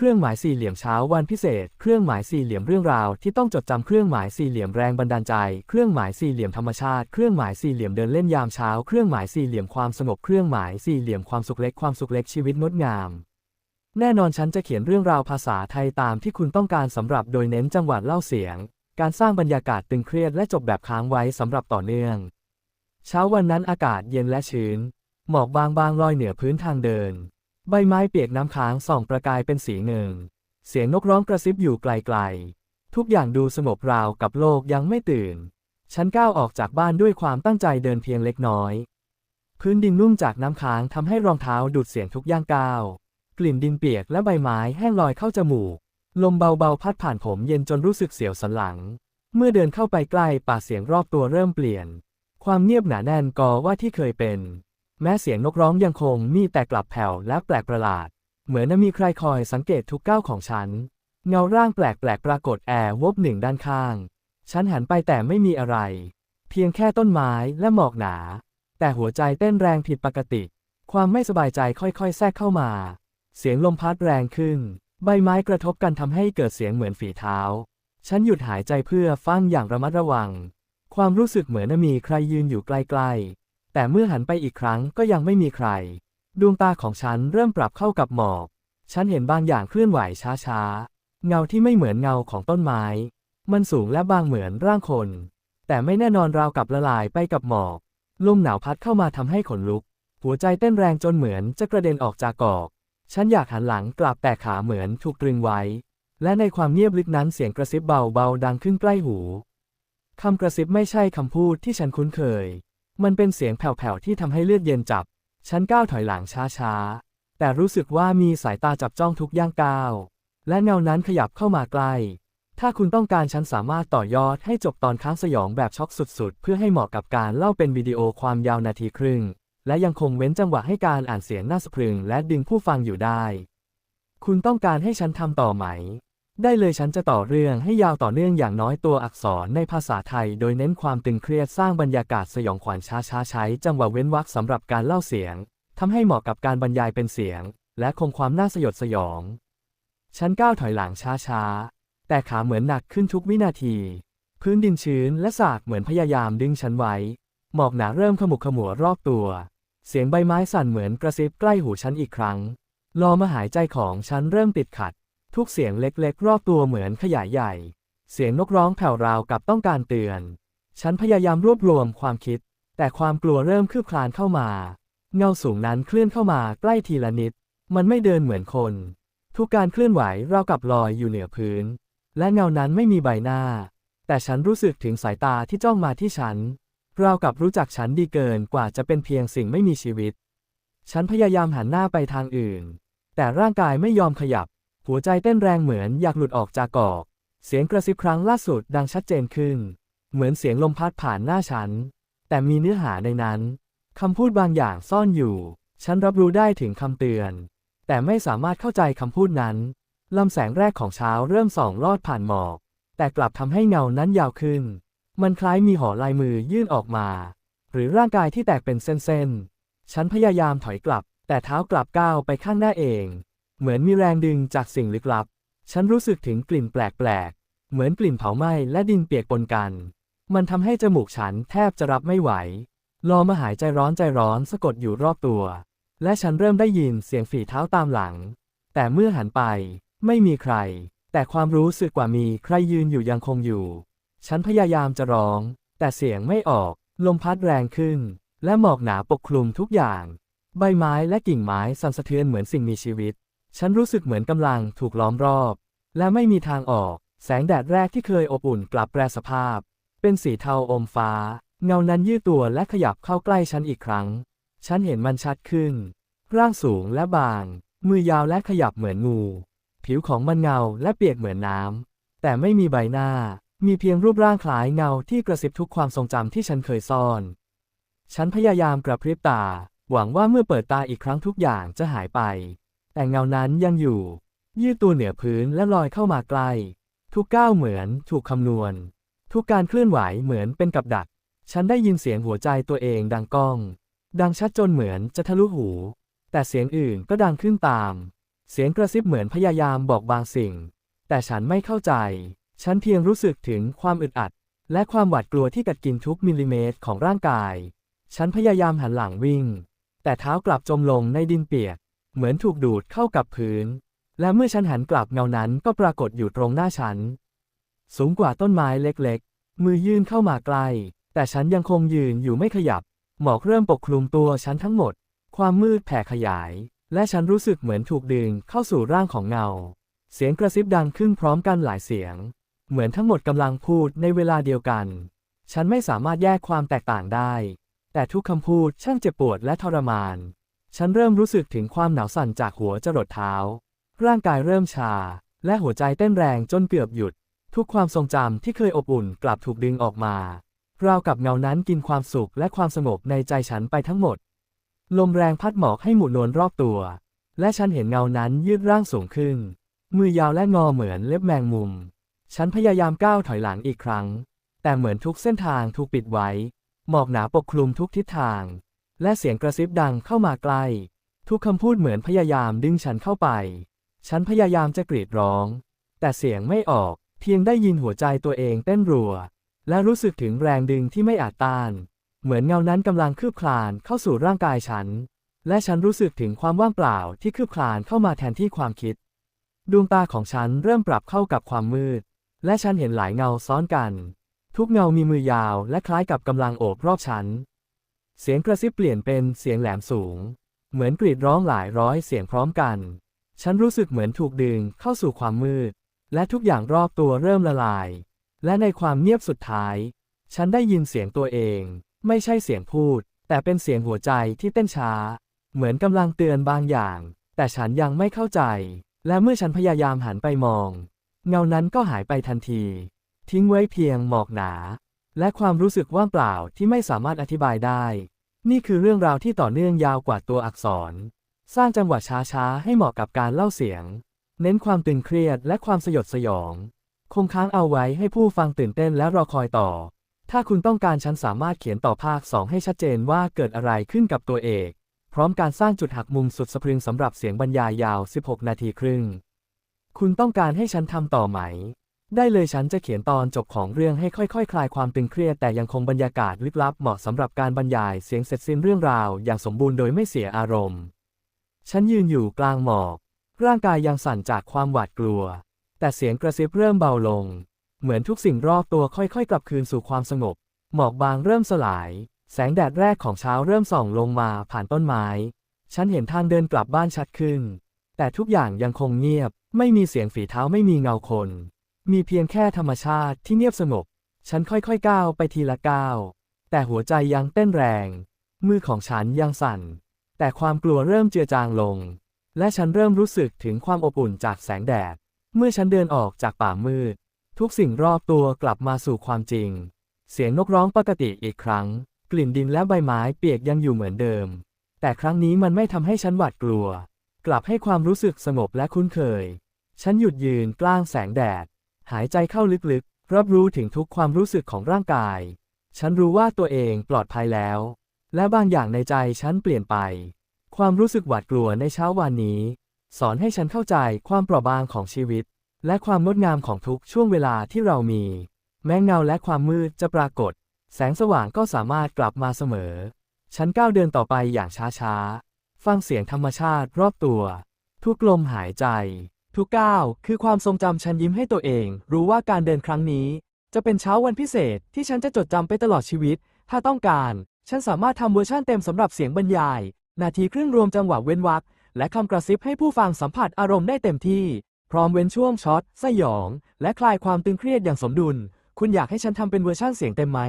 เครื่องหมายสี่เหลี่ยมเช้าวันพิเศษ เครื่องหมายสี่เหลี่ยมเรื่องราวที่ต้องจดจำเครื่องหมายสี่เหลี่ยมแรงบันดาลใจ เครื่องหมายสี่เหลี่ยมธรรมชาติ เครื่องหมายสี่เหลี่ยมเดินเล่นยามเช้า เครื่องหมายสี่เหลี่ยมความสงบ เครื่องหมายสี่เหลี่ยมความสุขเล็ก ความสุขเล็กชีวิตงดงาม แน่นอนฉันจะเขียนเรื่องราวภาษาไทยตามที่คุณต้องการสำหรับโดยเน้นจังหวะเล่าเสียง การสร้างบรรยากาศตึงเครียดและจบแบบค้างไว้สำหรับต่อเนื่อง เช้าวันนั้นอากาศเย็นและชื้น หมอกบางๆลอยเหนือพื้นทางเดิน ใบไม้เปียกน้ำค้างส่องประกายเป็นสีเงินเสียงนกร้องกระซิบอยู่ไกลๆ ทุกอย่างดูสงบราวกับโลกยังไม่ตื่น ฉันก้าวออกจากบ้านด้วยความตั้งใจเดินเพียงเล็กน้อย พื้นดินนุ่มจากน้ำค้างทำให้รองเท้าดูดเสียงทุกย่างก้าว กลิ่นดินเปียกและใบไม้แห้งลอยเข้าจมูก ลมเบาๆพัดผ่านผมเย็นจนรู้สึกเสียวสันหลัง เมื่อเดินเข้าไปใกล้ป่าเสียงรอบตัวเริ่มเปลี่ยน ความเงียบหนาแน่นกอว่าที่เคยเป็น แม้เสียงนกร้องยังคงมีแต่กลับแผ่วและแปลกประหลาด เหมือนมีใครคอยสังเกตทุกก้าวของฉัน เงาร่างแปลกๆปรากฏแอร์วบหนึ่งด้านข้าง ฉันหันไปแต่ไม่มีอะไร เพียงแค่ต้นไม้และหมอกหนา แต่หัวใจเต้นแรงผิดปกติ ความไม่สบายใจค่อยๆ แทรกเข้ามา เสียงลมพัดแรงขึ้น ใบไม้กระทบกันทำให้เกิดเสียงเหมือนฝีเท้า ฉันหยุดหายใจเพื่อฟังอย่างระมัดระวัง ความรู้สึกเหมือนมีใครยืนอยู่ใกล้ๆ แต่เมื่อหันไปอีกครั้งก็ยังไม่มีใคร ดวงตาของฉันเริ่มปรับเข้ากับหมอก ฉันเห็นบางอย่างเคลื่อนไหวช้าๆ เงาที่ไม่เหมือนเงาของต้นไม้ มันสูงและบางเหมือนร่างคน แต่ไม่แน่นอนราวกับละลายไปกับหมอก ลมหนาวพัดเข้ามาทำให้ขนลุก หัวใจเต้นแรงจนเหมือนจะกระเด็นออกจากกอก ฉันอยากหันหลังกลับแต่ขาเหมือนถูกตรึงไว้ และในความเงียบลึกนั้นเสียงกระซิบเบาๆดังขึ้นใกล้หูคำกระซิบไม่ใช่คำพูดที่ฉันคุ้นเคย มันเป็นเสียงแผ่วๆที่ทำให้เลือดเย็นจับ ฉันก้าวถอยหลังช้าๆ แต่รู้สึกว่ามีสายตาจับจ้องทุกย่างก้าว และเงานั้นขยับเข้ามาใกล้ ถ้าคุณต้องการฉันสามารถต่อยอดให้จบตอนค้างสยองแบบช็อกสุดๆ เพื่อให้เหมาะกับการเล่าเป็นวิดีโอความยาวนาทีครึ่ง และยังคงเว้นจังหวะให้การอ่านเสียงน่าสะพรึง และดึงผู้ฟังอยู่ได้ คุณต้องการให้ฉันทำต่อไหม ได้เลยฉันจะต่อเรื่องให้ยาวต่อเนื่องอย่างน้อยตัวอักษรในภาษาไทย โดยเน้นความตึงเครียดสร้างบรรยากาศสยองขวัญช้าๆใช้จังหวะเว้นวรรคสำหรับการเล่าเสียงทำให้เหมาะกับการบรรยายเป็นเสียง และคงความน่าสยดสยอง ฉันก้าวถอยหลังช้าๆแต่ขาเหมือนหนักขึ้นทุกวินาที พื้นดินชื้นและสากเหมือนพยายามดึงฉันไว้ หมอกหนาเริ่มขมุกขมัวรอบตัว เสียงใบไม้สั่นเหมือนกระซิบใกล้หูฉันอีกครั้งรอมาหายใจของฉันเริ่มติดขัด ทุกเสียงเล็กๆ รอบตัวเหมือนขยายใหญ่ เสียงนกร้องแผ่วราวกับต้องการเตือน ฉันพยายามรวบรวมความคิด แต่ความกลัวเริ่มคืบคลานเข้ามา เงาสูงนั้นเคลื่อนเข้ามาใกล้ทีละนิด มันไม่เดินเหมือนคน ทุกการเคลื่อนไหวราวกับลอยอยู่เหนือพื้น และเงานั้นไม่มีใบหน้า แต่ฉันรู้สึกถึงสายตาที่จ้องมาที่ฉันราวกับรู้จักฉันดีเกินกว่าจะเป็นเพียงสิ่งไม่มีชีวิต ฉันพยายามหันหน้าไปทางอื่น แต่ร่างกายไม่ยอมขยับ หัวใจเต้นแรงเหมือนอยากหลุดออกจากกอก เสียงกระซิบครั้งล่าสุดดังชัดเจนขึ้น เหมือนเสียงลมพัดผ่านหน้าฉัน แต่มีเนื้อหาในนั้น คำพูดบางอย่างซ่อนอยู่ ฉันรับรู้ได้ถึงคำเตือน แต่ไม่สามารถเข้าใจคำพูดนั้น ลำแสงแรกของเช้าเริ่มส่องลอดผ่านหมอก แต่กลับทำให้เงานั้นยาวขึ้น มันคล้ายมีห่อลายมือยื่นออกมา หรือร่างกายที่แตกเป็นเส้นๆ ฉันพยายามถอยกลับ แต่เท้ากลับก้าวไปข้างหน้าเอง เหมือนมีแรงดึงจากสิ่งลึกลับ ฉันรู้สึกถึงกลิ่นแปลกๆ เหมือนกลิ่นเผาไหม้และดินเปียกปนกัน มันทำให้จมูกฉันแทบจะรับไม่ไหวรอมาหายใจร้อนใจร้อนสะกดอยู่รอบตัว และฉันเริ่มได้ยินเสียงฝีเท้าตามหลัง แต่เมื่อหันไป ไม่มีใคร แต่ความรู้สึกกว่ามีใครยืนอยู่ยังคงอยู่ ฉันพยายามจะร้อง แต่เสียงไม่ออก ลมพัดแรงขึ้น และหมอกหนาปกคลุมทุกอย่าง ใบไม้และกิ่งไม้สั่นสะเทือนเหมือนสิ่งมีชีวิต ฉันรู้สึกเหมือนกำลังถูกล้อมรอบ และไม่มีทางออก แสงแดดแรกที่เคยอบอุ่นกลับแปรสภาพ เป็นสีเทาอมฟ้า เงานั้นยืดตัวและขยับเข้าใกล้ฉันอีกครั้ง ฉันเห็นมันชัดขึ้น ร่างสูงและบาง มือยาวและขยับเหมือนงู ผิวของมันเงาและเปียกเหมือนน้ำ แต่ไม่มีใบหน้า มีเพียงรูปร่างคล้ายเงาที่กระซิบทุกความทรงจำที่ฉันเคยซ่อน ฉันพยายามกระพริบตา หวังว่าเมื่อเปิดตาอีกครั้งทุกอย่างจะหายไป แต่เงานั้นยังอยู่ ยืดตัวเหนือพื้นและลอยเข้ามาใกล้ทุกก้าวเหมือนถูกคำนวณ ทุกการเคลื่อนไหวเหมือนเป็นกับดัก ฉันได้ยินเสียงหัวใจตัวเองดังก้อง ดังชัดจนเหมือนจะทะลุหู แต่เสียงอื่นก็ดังขึ้นตาม เสียงกระซิบเหมือนพยายามบอกบางสิ่ง แต่ฉันไม่เข้าใจ ฉันเพียงรู้สึกถึงความอึดอัด และความหวาดกลัวที่กัดกินทุกมิลลิเมตรของร่างกาย ฉันพยายามหันหลังวิ่ง แต่เท้ากลับจมลงในดินเปียก เหมือนถูกดูดเข้ากับพื้น และเมื่อฉันหันกลับเงานั้นก็ปรากฏอยู่ตรงหน้าฉัน สูงกว่าต้นไม้เล็กๆ มือยื่นเข้ามาใกล้ แต่ฉันยังคงยืนอยู่ไม่ขยับ หมอกเริ่มปกคลุมตัวฉันทั้งหมด ความมืดแผ่ขยาย และฉันรู้สึกเหมือนถูกดึงเข้าสู่ร่างของเงา เสียงกระซิบดังขึ้นพร้อมกันหลายเสียง เหมือนทั้งหมดกำลังพูดในเวลาเดียวกัน ฉันไม่สามารถแยกความแตกต่างได้ แต่ทุกคำพูดช่างเจ็บปวดและทรมาน ฉันเริ่มรู้สึกถึงความหนาวสั่นจากหัวจรดเท้า ร่างกายเริ่มชา และหัวใจเต้นแรงจนเกือบหยุด ทุกความทรงจำที่เคยอบอุ่นกลับถูกดึงออกมาราวกับเงานั้นกินความสุขและความสงบในใจฉันไปทั้งหมด ลมแรงพัดหมอกให้หมุนนวลรอบตัว และฉันเห็นเงานั้นยืดร่างสูงขึ้น มือยาวและงอเหมือนเล็บแมงมุม ฉันพยายามก้าวถอยหลังอีกครั้ง แต่เหมือนทุกเส้นทางถูกปิดไว้ หมอกหนาปกคลุมทุกทิศทาง และเสียงกระซิบดังเข้ามาใกล้ ทุกคำพูดเหมือนพยายามดึงฉันเข้าไป ฉันพยายามจะกรีดร้อง แต่เสียงไม่ออก เพียงได้ยินหัวใจตัวเองเต้นรัว และรู้สึกถึงแรงดึงที่ไม่อาจต้าน เหมือนเงานั้นกำลังคืบคลานเข้าสู่ร่างกายฉัน และฉันรู้สึกถึงความว่างเปล่าที่คืบคลานเข้ามาแทนที่ความคิด ดวงตาของฉันเริ่มปรับเข้ากับความมืด และฉันเห็นหลายเงาซ้อนกัน ทุกเงามีมือยาวและคล้ายกับกำลังโอบรอบฉัน เสียงกระซิบเปลี่ยนเป็นเสียงแหลมสูง เหมือนกรีดร้องหลายร้อยเสียงพร้อมกัน ฉันรู้สึกเหมือนถูกดึงเข้าสู่ความมืด และทุกอย่างรอบตัวเริ่มละลาย และในความเงียบสุดท้าย ฉันได้ยินเสียงตัวเอง ไม่ใช่เสียงพูด แต่เป็นเสียงหัวใจที่เต้นช้า เหมือนกำลังเตือนบางอย่าง แต่ฉันยังไม่เข้าใจ และเมื่อฉันพยายามหันไปมอง เงานั้นก็หายไปทันที ทิ้งไว้เพียงหมอกหนา และความรู้สึกว่างเปล่าที่ไม่สามารถอธิบายได้ นี่คือเรื่องราวที่ต่อเนื่องยาวกว่าตัวอักษร สร้างจังหวะช้าๆ ให้เหมาะกับการเล่าเสียง เน้นความตึงเครียดและความสยดสยอง คงค้างเอาไว้ให้ผู้ฟังตื่นเต้นและรอคอยต่อ ถ้าคุณต้องการฉันสามารถเขียนต่อภาค 2 ให้ชัดเจนว่าเกิดอะไรขึ้นกับตัวเอก พร้อมการสร้างจุดหักมุมสุดสะพรึงสำหรับเสียงบรรยายยาว 16 นาทีครึ่ง คุณต้องการให้ฉันทำต่อไหม ได้เลยฉันจะเขียนตอนจบของเรื่องให้ค่อยๆคคลายความตึงเครียดแต่ยังคงบรรยากาศลึกลับเหมาะสำหรับการบรรยายเสียงเสร็จสิ้นเรื่องราวอย่างสมบูรณ์โดยไม่เสียอารมณ์ ฉันยืนอยู่กลางหมอก ร่างกายยังสั่นจากความหวาดกลัว แต่เสียงกระซิบเริ่มเบาลง เหมือนทุกสิ่งรอบตัวค่อยๆ กลับคืนสู่ความสงบ หมอกบางเริ่มสลาย แสงแดดแรกของเช้าเริ่มส่องลงมาผ่านต้นไม้ ฉันเห็นทางเดินกลับบ้านชัดขึ้น แต่ทุกอย่างยังคงเงียบ ไม่มีเสียงฝีเท้าไม่มีเงาคน มีเพียงแค่ธรรมชาติที่เงียบสงบ ฉันค่อยๆก้าวไปทีละก้าว แต่หัวใจยังเต้นแรง มือของฉันยังสั่น แต่ความกลัวเริ่มเจือจางลง และฉันเริ่มรู้สึกถึงความอบอุ่นจากแสงแดด เมื่อฉันเดินออกจากป่ามืด ทุกสิ่งรอบตัวกลับมาสู่ความจริง เสียงนกร้องปกติอีกครั้ง กลิ่นดินและใบไม้เปียกยังอยู่เหมือนเดิม แต่ครั้งนี้มันไม่ทำให้ฉันหวาดกลัว กลับให้ความรู้สึกสงบและคุ้นเคย ฉันหยุดยืนกลางแสงแดด หายใจเข้าลึกๆ รับรู้ถึงทุกความรู้สึกของร่างกาย ฉันรู้ว่าตัวเองปลอดภัยแล้ว และบางอย่างในใจฉันเปลี่ยนไป ความรู้สึกหวาดกลัวในเช้าวันนี้ สอนให้ฉันเข้าใจความเปราะบางของชีวิต และความงดงามของทุกช่วงเวลาที่เรามี แม้เงาและความมืดจะปรากฏ แสงสว่างก็สามารถกลับมาเสมอ ฉันก้าวเดินต่อไปอย่างช้าๆ ฟังเสียงธรรมชาติรอบตัว ทุกลมหายใจ ทุกก้าวคือความทรงจำฉันยิ้มให้ตัวเอง รู้ว่าการเดินครั้งนี้ จะเป็นเช้าวันพิเศษที่ฉันจะจดจำไปตลอดชีวิต ถ้าต้องการ ฉันสามารถทำเวอร์ชั่นเต็มสำหรับเสียงบรรยาย นาทีครึ่งรวมจังหวะเว้นวรรคและคำกระซิบให้ผู้ฟังสัมผัสอารมณ์ได้เต็มที่ พร้อมเว้นช่วงช็อตสยอง และคลายความตึงเครียดอย่างสมดุล คุณอยากให้ฉันทำเป็นเวอร์ชั่นเสียงเต็มไหม